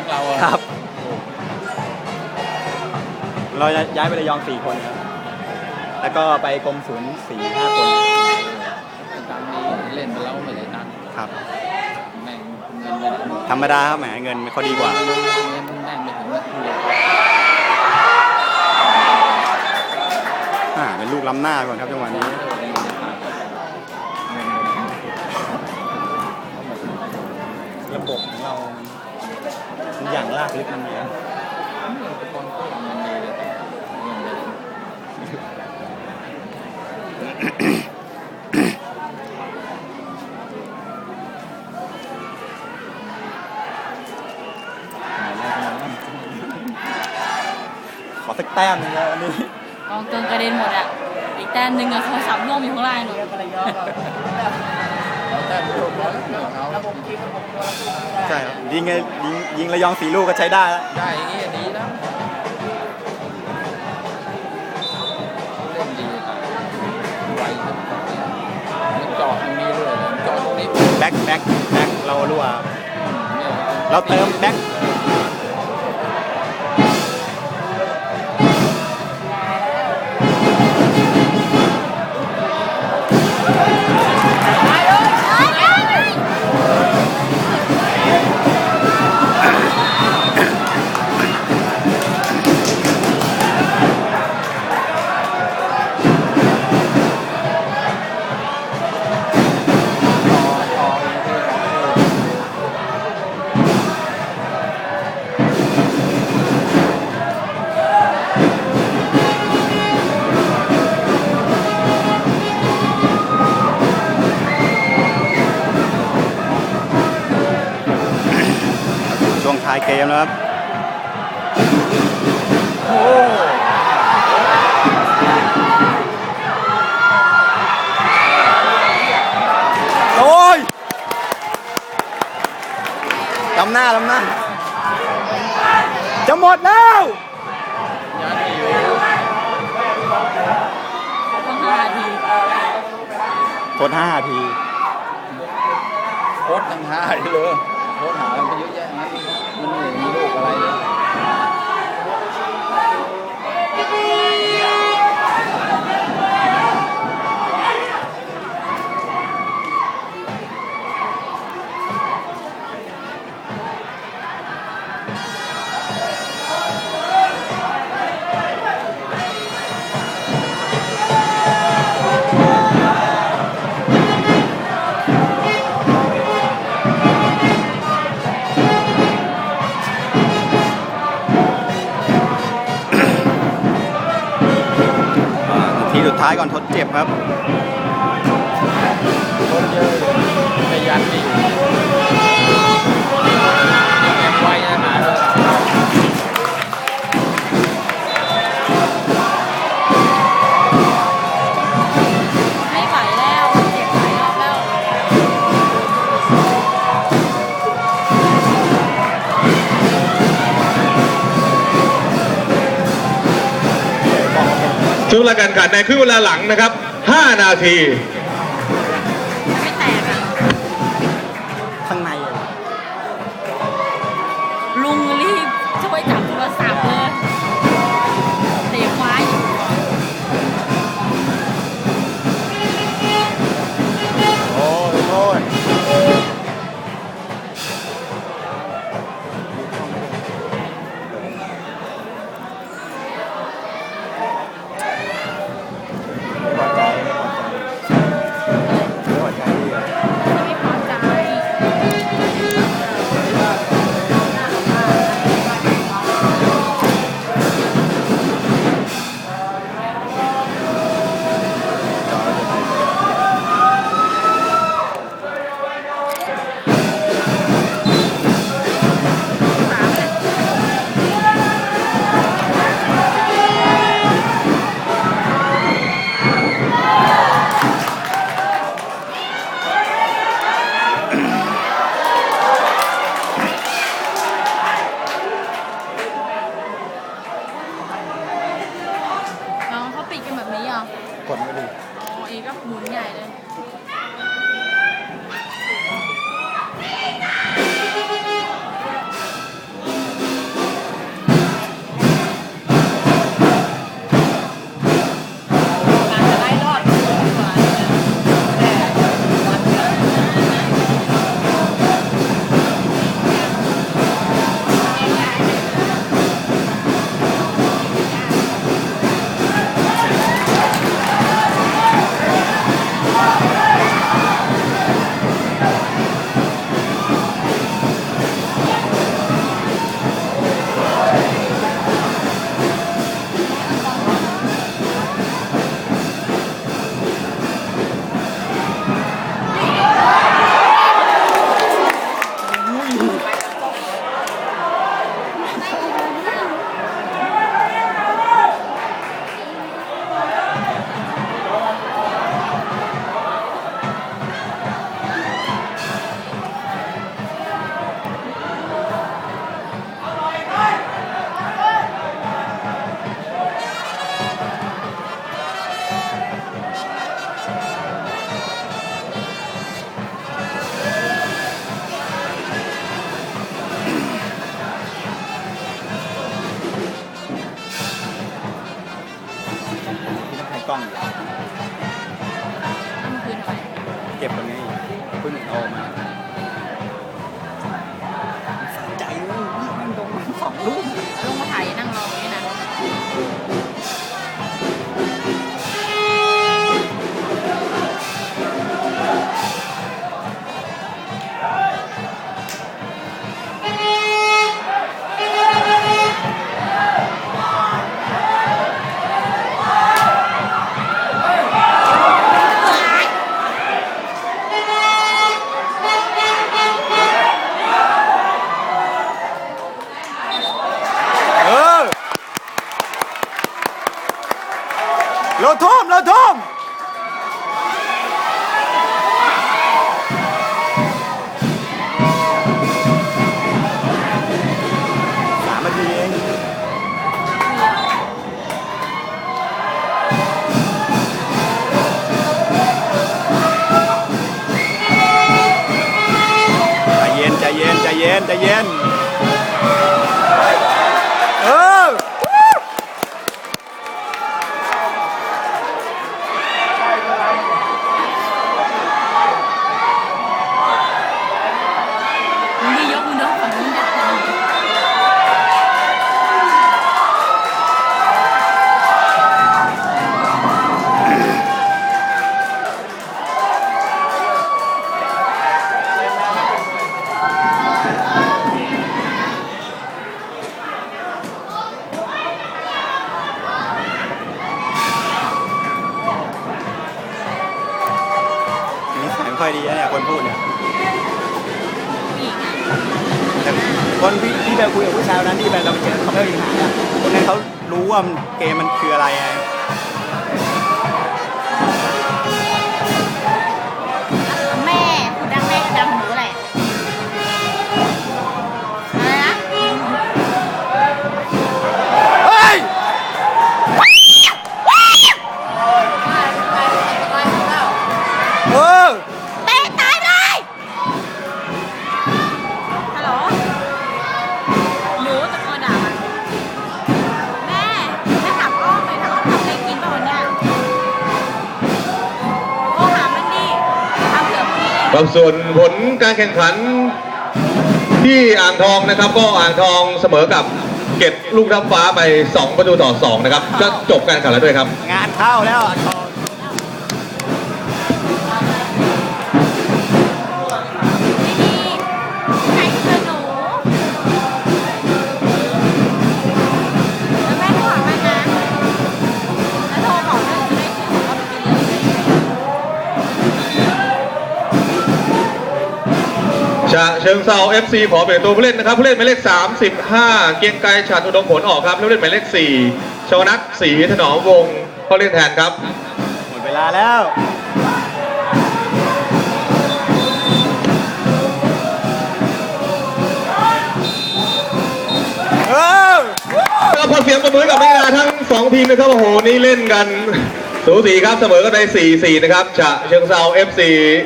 ของเราอะครับ เราจะย้ายไประยองสี่คนครับ แล้วก็ไปกรมศูนย์สี่ห้าคนตามนี้เล่นไปแล้วไม่ได้ตังค์ครับ แม่งเงินไม่ได้ธรรมดาครับแหมเงินเขาดีกว่าเงินแม่งไม่ถึงนาทีอ่าเป็นลูกล้ำหน้าก่อนครับจังหวะนี้ ระบบของเรา มันอย่างลากลึกมันเยอะขอสักแต้มหนึงนะวันนี้กองเกินกระเด็นหมดอะ อีกแต้มหนึ่งอะโทรศัพท์ร่วงอยู่ข้างล่างหนู เราแต้มโดนบอ ลแล้วเขาใช่ครับยิงไงยิงยิงระยองสีลูกก็ใช้ได้แล้วได้อย่างงี้ดีแล้วเล่นดีไวมันจอดตรงนี้ด้วยจอดตรงนี้แบ็คแบ็คแบ็คเรารั่ว เนี่ย เราเติมแบ็ค ท้ายเกมแล้วครับโอ้ยลำหน้าลำหน้า จะหมดแล้วยัดอยู่ต้องห้านาทีทดห้าทีโคตรทั้งห้าเลย โคตรหามันเยอะแยะนะมันไม่มีลูกอะไรเลย ทีสุดท้ายก่อนทดเจ็บครับคนเยอะไปยันดี ช่วงเวลาการแข่งขันในครึ่งเวลาหลังนะครับ 5 นาทีไม่แตกอะข้างในอะลุงรีบช่วยจับโทรศัพท์เลย เย็นใจเย็นใจเย็น เออ มึงดียกมือเดินฝั่งนู้นดักทางนี้ นิสัยไม่ ค่อยดีนะเนี่ยคนพูดเนี่ยผู้หญิงอะแต่คนที่ที่ไปคุยกับผู้ชายวันนั้นที่ไปเราไปเจอเขาไม่มีปัญหาเนี่ยคนนั้นเขารู้ว่ามันเกมมันคืออะไรไง ครับส่วนผลการแข่งขันที่อ่างทองนะครับก็อ่างทองเสมอกับเกตลูกทับฟ้าไป 2 ประตูต่อ 2 นะครับก็จบการแข่งขันแล้วด้วยครับ งานเข้าแล้วอ่างทอง ชาเชิงเซา FC ขอเปลี่ยนตัวผู้เล่นนะครับผู้เล่นหมายเลข 35 เกรียงไกรชาติอุดมผลออกครับแล้วผู้เล่นหมายเลข 4 ชวนัทศรีถนอมวงศ์เขาเล่นแทนครับ หมดเวลาแล้ว เออก็ขอเสียงประมือกับนักกีฬาทั้งสองทีมนะครับโอ้โหนี่เล่นกัน สูสีครับเสมอกันไป4-4 นะครับฉะเชิงเซา FC